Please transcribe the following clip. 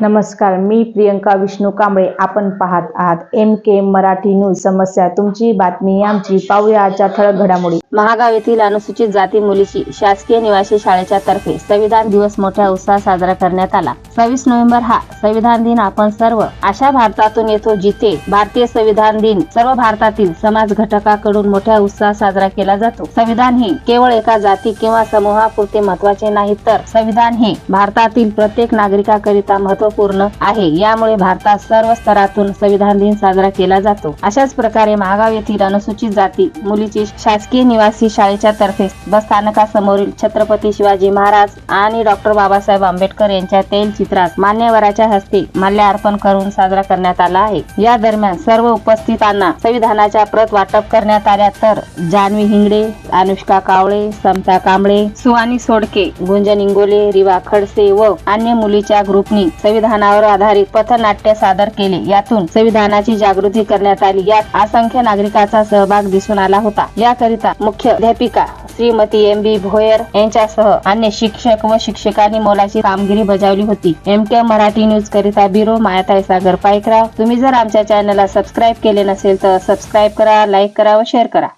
नमस्कार मी प्रियंका विष्णू कांबळे. आपण पाहत आहात एम के मराठी न्यूज. समस्या तुमची बातमी आमची. पाहूया आजच्या ठळक घडामोडी. महागाव येथील अनुसूचित जाती मुलीची शासकीय निवासी शाळेच्या तर्फे संविधान दिवस मोठ्या उत्साहात साजरा करण्यात आला. सव्वीस नोव्हेंबर हा संविधान दिन. आपण सर्व अशा भारतातून येतो जिथे भारतीय संविधान दिन सर्व भारतातील समाज घटकाकडून मोठ्या उत्साहात साजरा केला जातो. संविधान हे केवळ एका जाती किंवा समूहापुरते महत्त्वाचे नाही तर संविधान हे भारतातील प्रत्येक नागरिकाकरिता महत्त्वपूर्ण आहे. यामुळे भारतात सर्व स्तरातून संविधान दिन साजरा केला जातो. अशाच प्रकारे महागाव येथील अनुसूचित जाती मुलीची शासकीय निवासी शाळेच्या तर्फे बस स्थानकासमोरील छत्रपती शिवाजी महाराज आणि डॉक्टर बाबासाहेब आंबेडकर यांच्या तैलचित्रास मान्यवराच्या हस्ते माल्यार्पण करून साजरा करण्यात आला आहे. या दरम्यान सर्व उपस्थितांना संविधानाच्या प्रत वाटप करण्यात आल्या तर जान्हवी हिंगडे अनुष्का कावळे समता कांबळे सुहानी सोडके गुंजन इंगोले रिवा खडसे व अन्य मुलीच्या ग्रुपनी संविधानावर आधारित पथनाट्य सादर केले. यातून संविधानाची जागृती करण्यात आली. यात असंख्य नागरिकांचा सहभाग दिसून आला होता. याकरिता मुख्य अध्यापिका श्रीमती एम बी भोयर यांच्यासह अन्य शिक्षक व शिक्षकांनी मोलाची कामगिरी बजावली होती. एम के मराठी न्यूज करिता ब्युरो मायाताई सागर पायकराव. तुम्ही जर आमच्या चॅनलला सबस्क्राईब केले नसेल तर सबस्क्राईब करा लाईक करा व शेअर करा.